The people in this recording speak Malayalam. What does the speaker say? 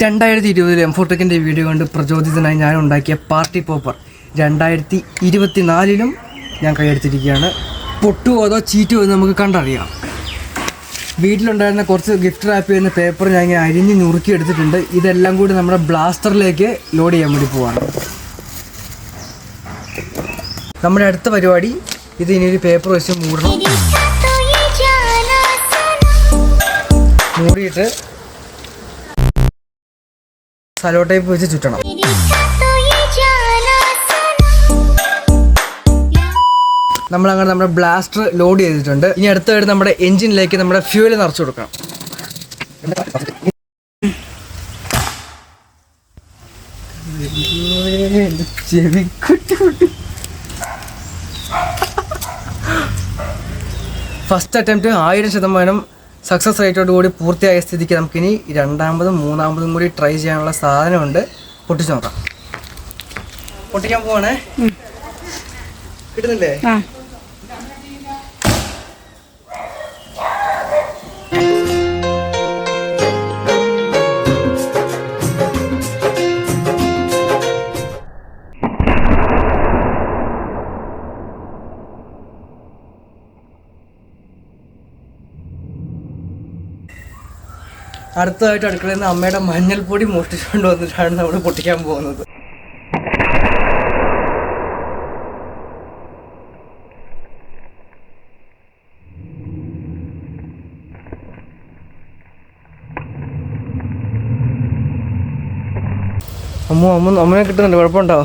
രണ്ടായിരത്തി ഇരുപതിൽ എംഫോട്ടെക്കിന്റെ വീഡിയോ കണ്ട് പ്രചോദിതനായി ഞാൻ ഉണ്ടാക്കിയ പാർട്ടി പോപ്പർ രണ്ടായിരത്തി ഇരുപത്തിനാലിലും ഞാൻ കൈയെടുത്തിരിക്കുകയാണ്. പൊട്ടുവോ അതോ ചീറ്റുമോ എന്ന് നമുക്ക് കണ്ടറിയാം. വീട്ടിലുണ്ടായിരുന്ന കുറച്ച് ഗിഫ്റ്റ് റാപ്പ് ചെയ്യുന്ന പേപ്പർ ഞാൻ ഇങ്ങനെ അരിഞ്ഞ് നുറുക്കി എടുത്തിട്ടുണ്ട്. ഇതെല്ലാം കൂടി നമ്മുടെ ബ്ലാസ്റ്ററിലേക്ക് ലോഡ് ചെയ്യാൻ വേണ്ടി പോവാണ്. നമ്മുടെ അടുത്ത പരിപാടി ഇത് ഇനി ഒരു പേപ്പർ വെച്ച് മൂടണം. മൂടിയിട്ട് സലോ ടൈപ്പ് വെച്ച് ചുറ്റണം. നമ്മൾ അങ്ങനെ നമ്മുടെ ബ്ലാസ്റ്റർ ലോഡ് ചെയ്തിട്ടുണ്ട്. ഇനി അടുത്തായിട്ട് നമ്മുടെ എഞ്ചിനിലേക്ക് നമ്മുടെ ഫ്യൂൽ നിറച്ചു കൊടുക്കണം. ഫസ്റ്റ് അറ്റംപ്റ്റ് ആയിരം ശതമാനം സക്സസ് റേറ്റോട് കൂടി പൂർത്തിയായ സ്ഥിതിക്ക് നമുക്കിനി രണ്ടാമതും മൂന്നാമതും കൂടി ട്രൈ ചെയ്യാനുള്ള സാധനമുണ്ട്. പൊട്ടിച്ചു നോക്കാം. പൊട്ടിക്കാൻ പോവാണേ? കിട്ടുന്നില്ലേ? അടുത്തതായിട്ട് അടുക്കളയിൽ നിന്ന് അമ്മയുടെ മഞ്ഞൾപ്പൊടി മോഷ്ടിച്ചുകൊണ്ട് വന്നിട്ടാണ് നമ്മൾ പൊട്ടിക്കാൻ പോകുന്നത്. അമ്മ അമ്മ അമ്മനെ കിട്ടുന്നുണ്ട്. കുഴപ്പമുണ്ടോ?